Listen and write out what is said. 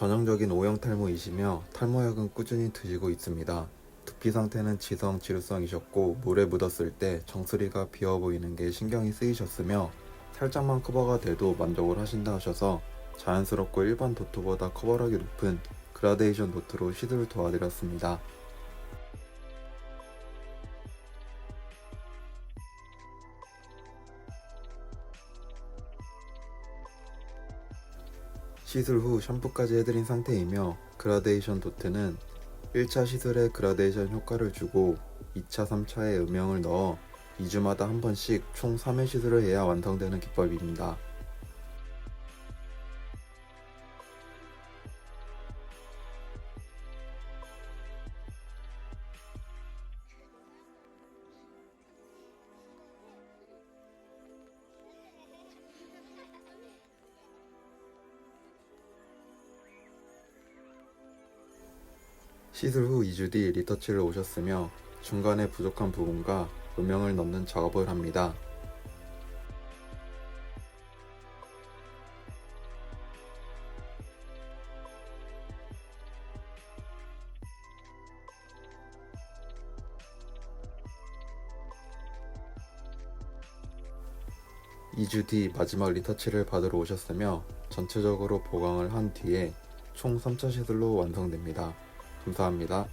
전형적인 O형 탈모이시며 탈모약은 꾸준히 드시고 있습니다. 두피 상태는 지성, 지루성이셨고 물에 묻었을 때 정수리가 비어 보이는 게 신경이 쓰이셨으며 살짝만 커버가 돼도 만족을 하신다 하셔서 자연스럽고 일반 도트보다 커버력이 높은 그라데이션 도트로 시도를 도와드렸습니다. 시술 후 샴푸까지 해드린 상태이며 그라데이션 도트는 1차 시술에 그라데이션 효과를 주고 2차, 3차에 음영을 넣어 2주마다 한 번씩 총 3회 시술을 해야 완성되는 기법입니다. 시술 후 2주 뒤 리터치를 오셨으며 중간에 부족한 부분과 음영을 넣는 작업을 합니다. 이주뒤 마지막 리터치를 받으러 오셨으며 전체적으로 보강을 한 뒤에 총 3차 시술로 완성됩니다. 감사합니다.